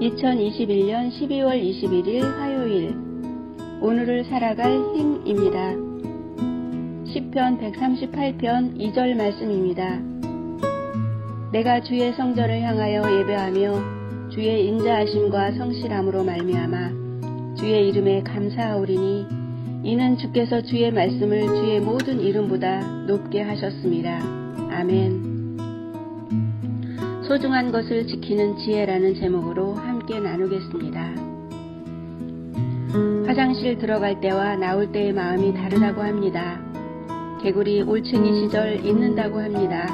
2021년 12월 21일 화요일 오늘을 살아갈 힘입니다. 10편 138편 2절 말씀입니다. 내가 주의 성전을 향하여 예배하며 주의 인자하심과 성실함으로 말미암아 주의 이름에 감사하오리니 이는 주께서 주의 말씀을 주의 모든 이름보다 높게 하셨습니다. 아멘. 소중한 것을 지키는 지혜라는 제목으로 함께 나누겠습니다. 화장실 들어갈 때와 나올 때의 마음이 다르다고 합니다. 개구리 올챙이 시절 잊는다고 합니다.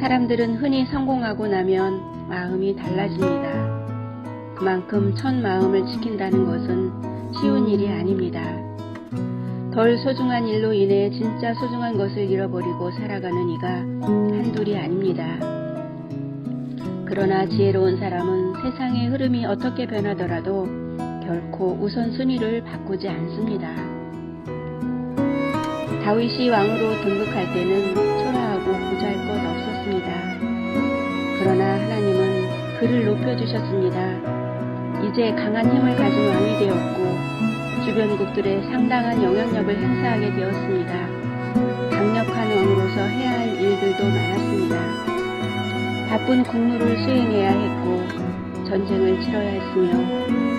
사람들은 흔히 성공하고 나면 마음이 달라집니다. 그만큼 첫 마음을 지킨다는 것은 쉬운 일이 아닙니다. 덜 소중한 일로 인해 진짜 소중한 것을 잃어버리고 살아가는 이가 한둘이 아닙니다. 그러나 지혜로운 사람은 세상의 흐름이 어떻게 변하더라도 결코 우선순위를 바꾸지 않습니다. 다윗이 왕으로 등극할 때는 초라하고 보잘 것 없었습니다. 그러나 하나님은 그를 높여주셨습니다. 이제 강한 힘을 가진 왕이 되었고 주변국들의 상당한 영향력을 행사하게 되었습니다. 바쁜 국무를 수행해야 했고 전쟁을 치러야 했으며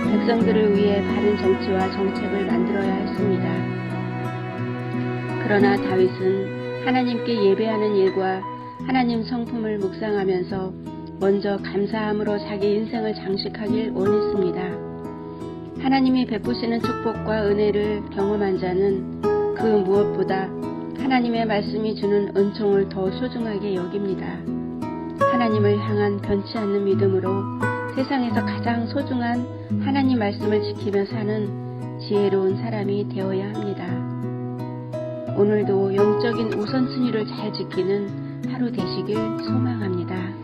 백성들을 위해 바른 정치와 정책을 만들어야 했습니다. 그러나 다윗은 하나님께 예배하는 일과 하나님 성품을 묵상하면서 먼저 감사함으로 자기 인생을 장식하길 원했습니다. 하나님이 베푸시는 축복과 은혜를 경험한 자는 그 무엇보다 하나님의 말씀이 주는 은총을 더 소중하게 여깁니다. 하나님을 향한 변치 않는 믿음으로 세상에서 가장 소중한 하나님 말씀을 지키며 사는 지혜로운 사람이 되어야 합니다. 오늘도 영적인 우선순위를 잘 지키는 하루 되시길 소망합니다.